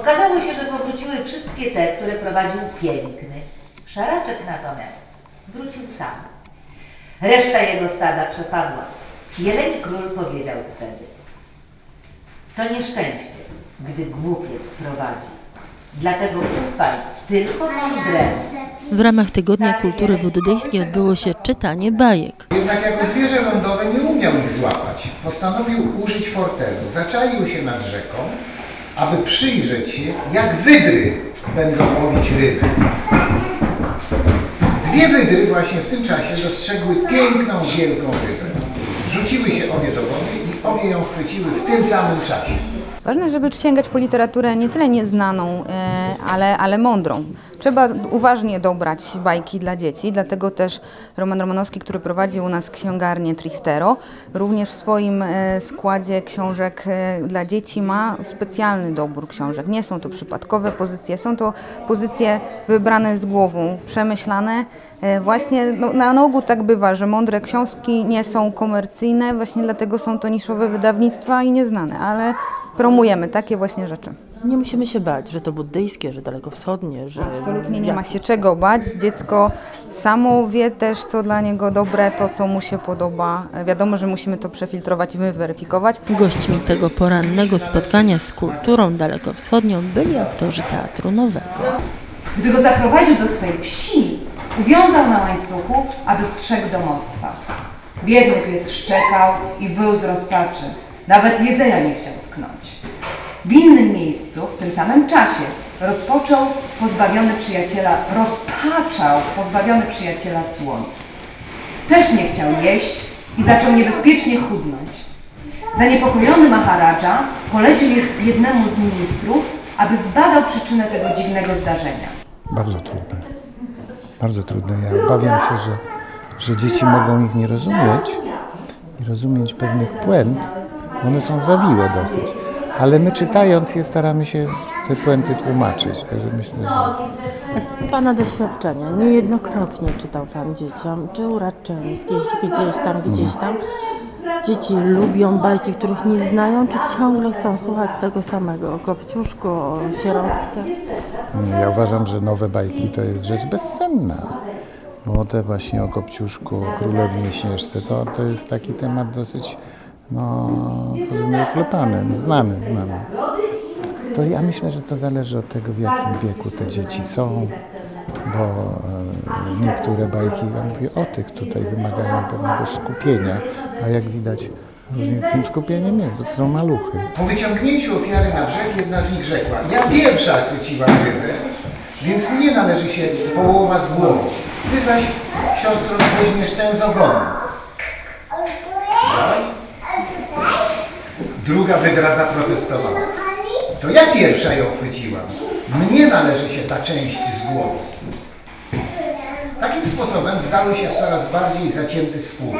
Okazało się, że powróciły wszystkie te, które prowadził piękny. Szaraczek natomiast wrócił sam. Reszta jego stada przepadła. Jeleni król powiedział wtedy: To nieszczęście, gdy głupiec prowadzi. Dlatego ufaj tylko mądremu. W ramach Tygodnia Kultury Buddyjskiej odbyło się czytanie bajek. Jednak jako zwierzę lądowe nie umiał ich złapać. Postanowił użyć fortelu. Zaczaił się nad rzeką, aby przyjrzeć się, jak wydry będą łowić ryby. Dwie wydry właśnie w tym czasie dostrzegły piękną, wielką rybę. Rzuciły się obie do wody i obie ją chwyciły w tym samym czasie. Ważne, żeby sięgać po literaturę nie tyle nieznaną, e, ale, ale mądrą. Trzeba uważnie dobrać bajki dla dzieci, dlatego też Roman Romanowski, który prowadzi u nas księgarnię Tristero, również w swoim e, składzie książek e, dla dzieci ma specjalny dobór książek. Nie są to przypadkowe pozycje, są to pozycje wybrane z głową, przemyślane. Właśnie no, na ogół tak bywa, że mądre książki nie są komercyjne, właśnie dlatego są to niszowe wydawnictwa i nieznane, ale promujemy takie właśnie rzeczy. Nie musimy się bać, że to buddyjskie, że dalekowschodnie, że... Absolutnie nie ma się czego bać. Dziecko samo wie też, co dla niego dobre, to, co mu się podoba. Wiadomo, że musimy to przefiltrować i wyweryfikować. Gośćmi tego porannego spotkania z kulturą dalekowschodnią byli aktorzy Teatru Nowego. Gdy go zaprowadził do swej wsi, uwiązał na łańcuchu, aby strzegł domostwa. Biedny pies szczekał i wył z rozpaczy. Nawet jedzenia nie chciał. W innym miejscu, w tym samym czasie, rozpoczął pozbawiony przyjaciela, rozpaczał pozbawiony przyjaciela słoń. Też nie chciał jeść i zaczął niebezpiecznie chudnąć. Zaniepokojony Maharadża polecił jed- jednemu z ministrów, aby zbadał przyczynę tego dziwnego zdarzenia. Bardzo trudne. Bardzo trudne. Ja obawiam się, że, że dzieci mogą ich nie rozumieć i rozumieć pewnych puent. One są zawiłe dosyć. Ale my czytając je staramy się te puenty tłumaczyć. Także myślę, że Z Pana doświadczenia, niejednokrotnie czytał Pan dzieciom, czy u Raczyńskich, czy gdzieś tam, gdzieś tam. Dzieci lubią bajki, których nie znają, czy ciągle chcą słuchać tego samego o Kopciuszku, o sierotce? ja uważam, że nowe bajki to jest rzecz bezsenna. Bo te właśnie o Kopciuszku, o Królowie Śnieżce, to, to jest taki temat dosyć, no, powiedzmy, oklepany, no, znany, znany. To ja myślę, że to zależy od tego, w jakim wieku te dzieci są, bo e, niektóre bajki, ja mówię o tych tutaj, wymagają pewnego skupienia, a jak widać, różnie tym skupieniem jest, bo to są maluchy. Po wyciągnięciu ofiary na brzeg jedna z nich rzekła, ja pierwsza chwyciłam rybę, więc mnie należy się połowa z głowy. Ty zaś, siostro, weźmiesz tę z ogonem. Druga wydra zaprotestowała. To ja pierwsza ją chwyciłam. Mnie należy się ta część z głowy. Takim sposobem wdały się w coraz bardziej zacięty spór.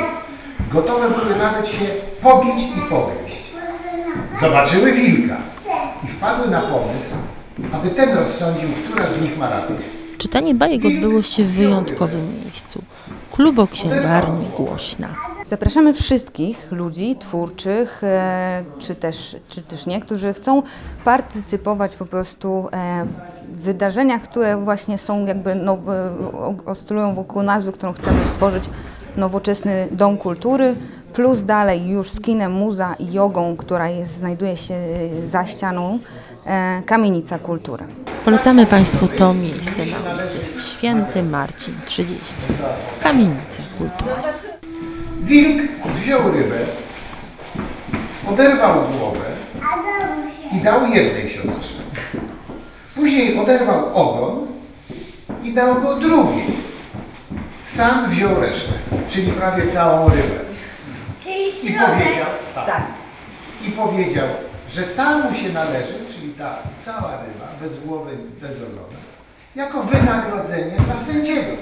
Gotowe były nawet się pobić i pogryźć. Zobaczyły wilka i wpadły na pomysł, aby ten rozsądził, która z nich ma rację. Czytanie bajek odbyło się w wyjątkowym miejscu. Kluboksięgarni Głośna. Zapraszamy wszystkich ludzi twórczych, e, czy też, czy też nie, którzy chcą partycypować po prostu e, w wydarzeniach, które właśnie są jakby no, e, oscylują wokół nazwy, którą chcemy stworzyć nowoczesny dom kultury, plus dalej już z kinem, muza i jogą, która jest, znajduje się za ścianą, kamienica kultury. Polecamy Państwu to miejsce na ulicy Święty Marcin 30. Kamienica Kultury. Wilk wziął rybę, oderwał głowę i dał jednej siostrze. Później oderwał ogon i dał go drugiej. Sam wziął resztę, czyli prawie całą rybę. I powiedział, tak, i powiedział, że ta mu się należy, czyli ta cała ryba, bez głowy, bez ogona, jako wynagrodzenie dla sędziego.